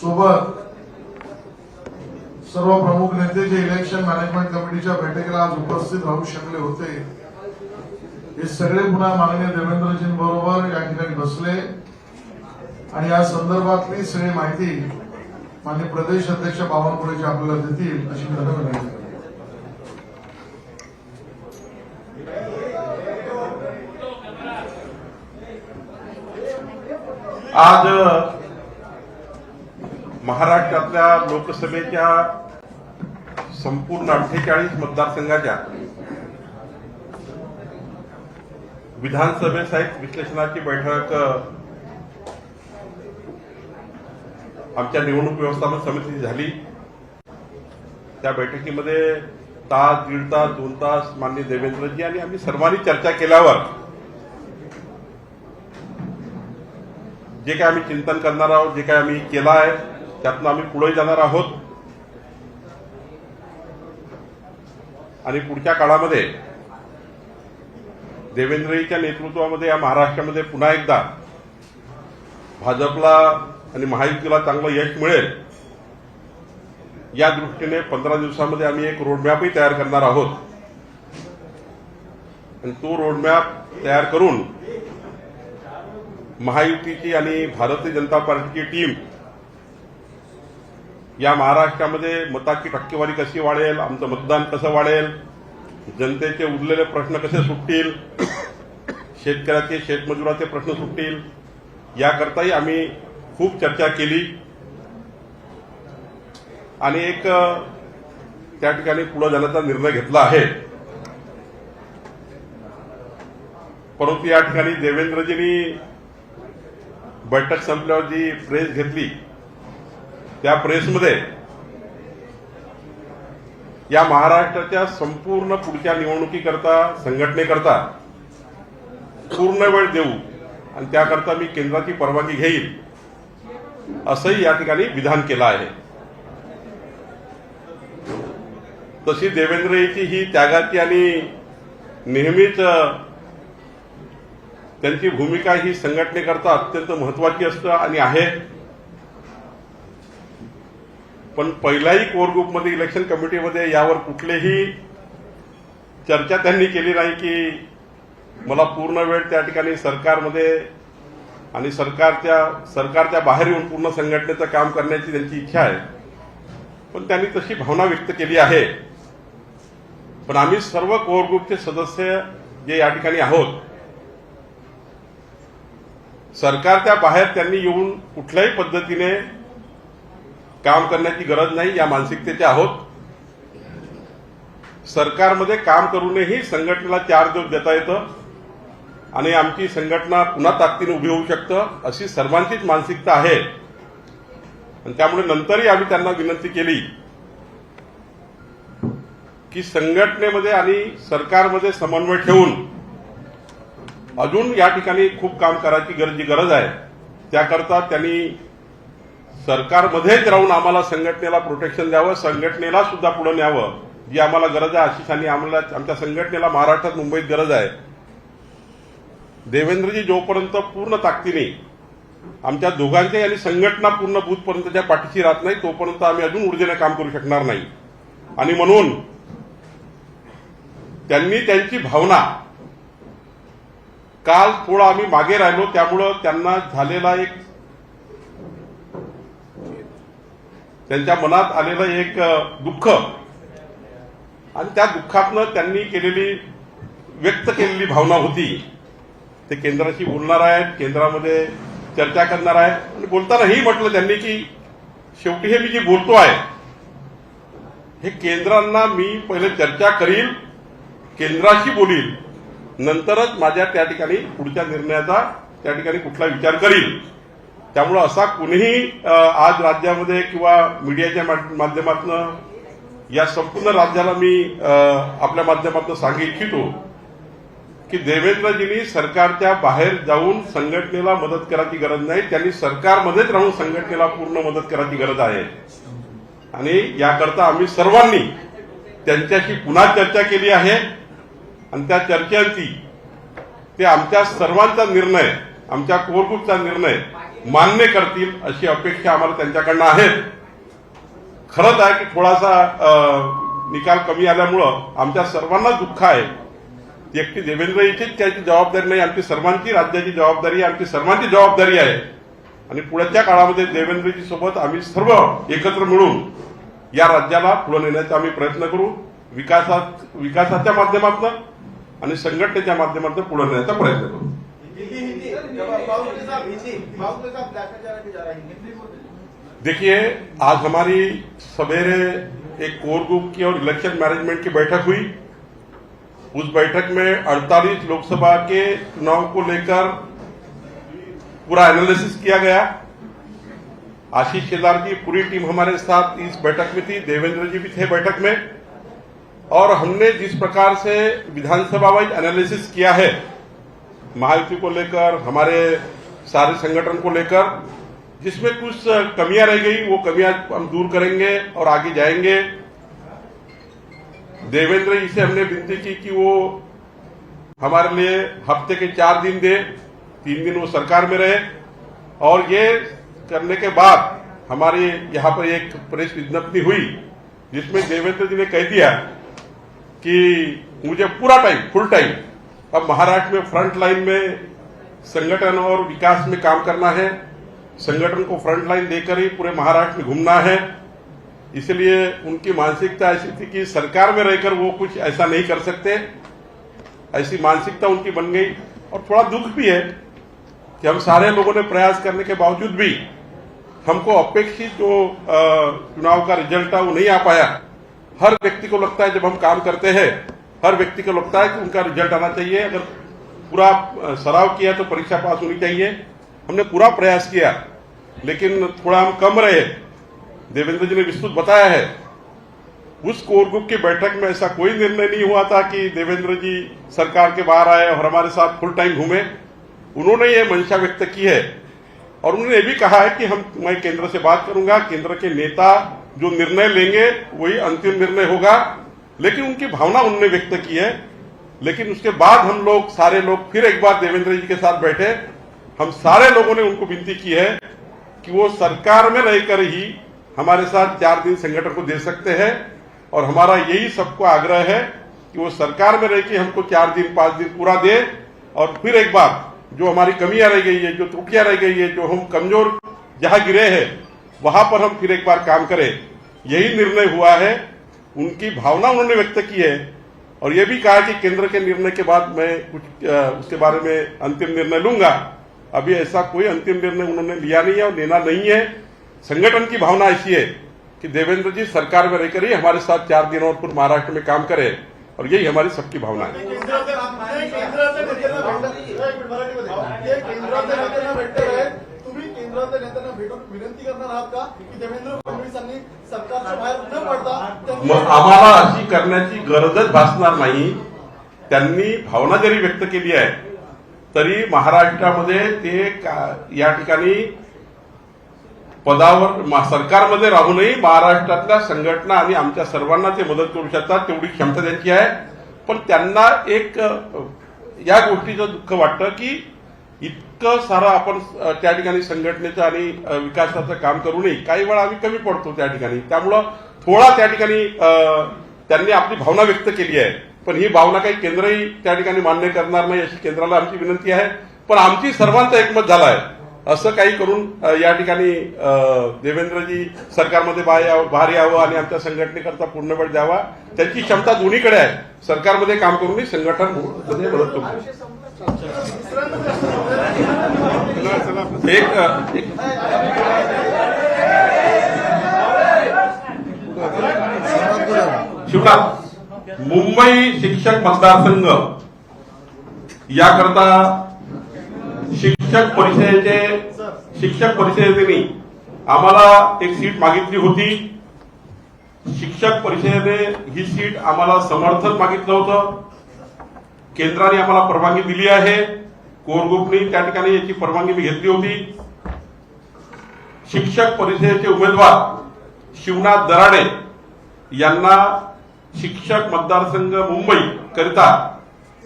सोबत सर्व प्रमुख नेते जे इलेक्शन मॅनेजमेंट कमिटीच्या बैठकीला आज उपस्थित राहू शकले होते हे सगळे पुन्हा माननीय देवेंद्रजींबरोबर या ठिकाणी बसले. आणि या संदर्भातली सगळी माहिती माननीय प्रदेश अध्यक्ष बावनकुळेजी आपल्याला देतील अशी मी नाही विनंती आज महाराष्ट्रातल्या लोकसभेच्या संपूर्ण अठ्ठेचाळीस मतदारसंघाच्या विधानसभेसहित विश्लेषणाची बैठक आमच्या निवडणूक व्यवस्थापन समितीची झाली. त्या बैठकीमध्ये तास दीड तास दोन तास माननीय देवेंद्रजी आणि आम्ही सर्वांनी चर्चा केल्यावर जे काय आम्ही चिंतन करणार आहोत जे काय आम्ही केलं आहे त्यातनं आम्ही पुढे जाणार आहोत. आणि पुढच्या काळामध्ये देवेंद्रजीच्या नेतृत्वामध्ये या महाराष्ट्रामध्ये पुन्हा एकदा भाजपला आणि महायुतीला चांगलं यश मिळेल. या दृष्टीने पंधरा दिवसामध्ये आम्ही एक रोडमॅपही तयार करणार आहोत. आणि तो रोडमॅप तयार करून महायुतीची आणि भारतीय जनता पार्टीची टीम या महाराष्ट्रामध्ये मताची टक्केवारी कशी वाढेल आमचं मतदान कसं वाढेल जनतेचे उरलेले प्रश्न कसे सुटतील शेतकऱ्याचे शेतमजुराचे प्रश्न सुटतील याकरताही आम्ही खूप चर्चा केली. आणि एक त्या ठिकाणी पुढे जाण्याचा निर्णय घेतला आहे. परंतु या ठिकाणी देवेंद्रजींनी बैठक संपल्यावर जी प्रेस घेतली त्या प्रेसमध्ये या महाराष्ट्राच्या संपूर्ण पुढच्या निवडणुकीकरता संघटनेकरता पूर्ण वेळ देऊ आणि त्याकरता मी केंद्राची परवानगी घेईल असंही या ठिकाणी विधान केलं आहे. तशी देवेंद्रजीची ही त्यागाची आणि नेहमीच त्यांची भूमिका ही संघटनेकरता अत्यंत महत्वाची असतं आणि आहे. पण पहिल्याही कोर ग्रुपमध्ये इलेक्शन कमिटीमध्ये यावर कुठलेही चर्चा त्यांनी केली नाही की मला पूर्ण वेळ त्या ठिकाणी सरकारमध्ये आणि सरकारच्या सरकारच्या बाहेर येऊन पूर्ण संघटनेचं काम करण्याची त्यांची इच्छा आहे. पण त्यांनी तशी भावना व्यक्त केली आहे. पण आम्ही सर्व कोर ग्रुपचे सदस्य जे या ठिकाणी आहोत सरकारच्या बाहेर त्यांनी येऊन कुठल्याही पद्धतीने काम करण्याची गरज नाही या मानसिकतेचे आहोत. सरकारमध्ये काम करूनही संघटनेला चार दिवस देता येतं. आणि आमची संघटना पुन्हा ताकदीने उभी होऊ शकतं अशी सर्वांचीच मानसिकता आहे. आणि त्यामुळे नंतरही आम्ही त्यांना विनंती केली की संघटनेमध्ये आणि सरकारमध्ये समन्वय ठेवून अजून या ठिकाणी खूप काम करायची गरज गरज आहे. त्याकरता त्यांनी सरकारमध्येच राहून आम्हाला संघटनेला प्रोटेक्शन द्यावं संघटनेला सुद्धा पुढे न्यावं जी आम्हाला गरज आहे. आशिषांनी आम्हाला आमच्या संघटनेला महाराष्ट्रात मुंबईत गरज आहे. देवेंद्रजी जोपर्यंत पूर्ण ताकदीने आमच्या दोघांच्या आणि संघटना पूर्ण बूथपर्यंतच्या पाठीशी राहत नाही तोपर्यंत आम्ही अजून ऊर्जेने काम करू शकणार नाही. आणि म्हणून त्यांनी त्यांची भावना काल थोडा आम्ही मागे राहिलो त्यामुळं त्यांना झालेला एक त्यांच्या मनात आलेलं एक दुःख. आणि त्या दुःखातनं त्यांनी केलेली व्यक्त केलेली भावना होती. ते केंद्राशी बोलणार आहेत केंद्रामध्ये चर्चा करणार आहे आणि बोलतानाही म्हटलं त्यांनी की शेवटी हे मी जे बोलतो आहे हे केंद्रांना मी पहिले चर्चा करील केंद्राशी बोलील. नंतरच माझ्या त्या ठिकाणी पुढच्या निर्णयाचा त्या ठिकाणी कुठला विचार करील. त्यामुळं असा कुणीही आज राज्यामध्ये किंवा मीडियाच्या माध्यमातून या संपूर्ण राज्याला मी आपल्या माध्यमातून सांगू इच्छितो की देवेंद्रजींनी सरकारच्या बाहेर जाऊन संघटनेला मदत करायची गरज नाही. त्यांनी सरकारमध्येच राहून संघटनेला पूर्ण मदत करायची गरज आहे. आणि याकरता आम्ही सर्वांनी त्यांच्याशी पुन्हा चर्चा केली आहे. आणि त्या चर्चांची ते आमच्या सर्वांचा निर्णय आमच्या कोर ग्रुपचा निर्णय मान्य करतील अशी अपेक्षा आम्हाला त्यांच्याकडनं आहे खरंच आहे की थोडासा निकाल कमी आल्यामुळं आमच्या सर्वांनाच दुःख आहे. ती एकटी देवेंद्रजीचीच त्याची जबाबदारी नाही आमची सर्वांची राज्याची जबाबदारी आमची सर्वांची जबाबदारी आहे. आणि पुढच्या काळामध्ये देवेंद्रजी सोबत आम्ही सर्व एकत्र मिळून या राज्याला पुढे नेण्याचा आम्ही प्रयत्न करू. विकासात विकासाच्या माध्यमातून आणि संघटनेच्या माध्यमातून पुढे नेण्याचा प्रयत्न करू. देखिए, आज हमारी सवेरे एक कोर ग्रुप की और इलेक्शन मैनेजमेंट की बैठक हुई। उस बैठक में 48 लोकसभा के चुनाव को लेकर पूरा एनालिसिस किया गया। आशीष केदार की पूरी टीम हमारे साथ इस बैठक में थी, देवेंद्र जी भी थे बैठक में। और हमने जिस प्रकार से विधानसभा वाइज एनालिसिस किया है महायुति को लेकर, हमारे सारे संगठन को लेकर, जिसमें कुछ कमियाँ रह गई, वो कमियाँ हम दूर करेंगे और आगे जाएँगे। देवेंद्र जी से हमने विनती की कि वो हमारे लिए हफ़्ते के चार दिन दे, तीन दिन वो सरकार में रहे। और ये करने के बाद हमारी यहाँ पर एक प्रेस विज्ञप्ति हुई, जिसमें देवेंद्र जी ने कह दिया कि मुझे पूरा टाइम फुल टाइम अब महाराष्ट्र में फ्रंट लाइन में संगठन और विकास में काम करना है। संगठन को फ्रंट लाइन देकर ही पूरे महाराष्ट्र में घूमना है। इसलिए उनकी मानसिकता ऐसी थी कि सरकार में रहकर वो कुछ ऐसा नहीं कर सकते। ऐसी मानसिकता उनकी बन गई और थोड़ा दुख भी है कि हम सारे लोगों ने प्रयास करने के बावजूद भी हमको अपेक्षित जो चुनाव का रिज़ल्ट था वो नहीं आ पाया। हर व्यक्ति को लगता है जब हम काम करते हैं हर व्यक्ति को लगता है कि उनका रिज़ल्ट आना चाहिए। अगर पूरा सराव किया तो परीक्षा पास होनी चाहिए। हमने पूरा प्रयास किया, लेकिन थोड़ा हम कम रहे। देवेंद्र जी ने विस्तृत बताया है। उस कोर ग्रुप की बैठक में ऐसा कोई निर्णय नहीं हुआ था कि देवेंद्र जी सरकार के बाहर आए और हमारे साथ फुल टाइम घूमे। उन्होंने ये मंशा व्यक्त की है। और उन्होंने ये भी कहा है कि हम, मैं केंद्र से बात करूँगा। केंद्र के नेता जो निर्णय लेंगे, वही अंतिम निर्णय होगा। लेकिन उनकी भावना उनने व्यक्त की है। लेकिन उसके बाद हम लोग, सारे लोग, फिर एक बार देवेंद्र जी के साथ बैठे। हम सारे लोगों ने उनको विनती की है कि वो सरकार में रहकर ही हमारे साथ चार दिन संगठन को दे सकते हैं। और हमारा यही सबको आग्रह है कि वो सरकार में रह के हमको चार दिन, पाँच दिन पूरा दे। और फिर एक बार जो हमारी कमियाँ रह गई है, जो त्रुटियाँ रह गई है, जो हम कमज़ोर जहाँ गिरे हैं, वहाँ पर हम फिर एक बार काम करें। यही निर्णय हुआ है। उनकी भावना उन्होंने व्यक्त की है और ये भी कहा कि केंद्र के निर्णय के बाद मैं कुछ उसके बारे में अंतिम निर्णय लूँगा अभी ऐसा कोई अंतिम निर्णय उन्होंने लिया नहीं है और लेना नहीं है संगठन की भावना ऐसी है कि देवेंद्र जी सरकार में रहकर ही हमारे साथ चार दिन और पूर्व महाराष्ट्र में काम करे और यही हमारी सबकी भावना है केंद्राचे केंद्राचे नेत्यांना नेत्यांना भेटून विनंती करणार आहात का? की देवेंद्र फडणवीसांनी सरकारच्या बाहेर न पडता मग आम्हाला अशी करण्याची गरजच भासणार नाही. त्यांनी भावना जरी व्यक्त केली आहे तरी महाराष्ट्रामध्ये ते या ठिकाणी पदावर सरकारमध्ये राहूनही महाराष्ट्रातल्या संघटना आणि आमच्या सर्वांना ते मदत करू शकतात तेवढी क्षमता त्यांची आहे. पण त्यांना एक या गोष्टीचं दुःख वाटतं की इतकं सारं आपण त्या ठिकाणी संघटनेचं आणि विकासाचं काम करूनही काही वेळा आम्ही कमी पडतो त्या ठिकाणी. त्यामुळं थोडा त्या ठिकाणी त्यांनी आपली भावना व्यक्त केली आहे. पण ही भावना काही केंद्रही त्या ठिकाणी मान्य करणार नाही अशी केंद्राला आमची विनंती आहे. पण आमची सर्वांचं एकमत झालं आहे. असं काही करून या ठिकाणी देवेंद्रजी सरकारमध्ये बाहेर यावं बाहेर यावं आणि आमच्या संघटनेकरता पूर्ण वेळ द्यावा. त्यांची क्षमता दोन्हीकडे आहे. सरकारमध्ये काम करूनही संघटनमध्ये मदत करू एक अ, मुंबई शिक्षक मतदारसंघ याकरता शिक्षक परिषदेचे शिक्षक परिषदेने आम्हाला एक सीट मागितली होती. शिक्षक परिषदेने ही सीट आम्हाला समर्थन मागितलं होतं. केंद्राने आम्हाला परवानगी दिली आहे. कोर ग्रुपने त्या ठिकाणी याची परवानगी मी घेतली होती. शिक्षक परिषदेचे उमेदवार शिवनाथ दराडे यांना शिक्षक मतदारसंघ मुंबई करिता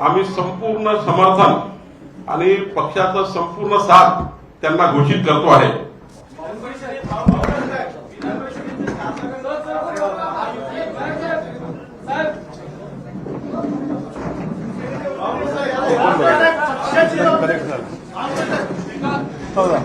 आम्ही संपूर्ण समर्थन आणि पक्षाचा संपूर्ण साथ त्यांना घोषित करतो आहे. Todas.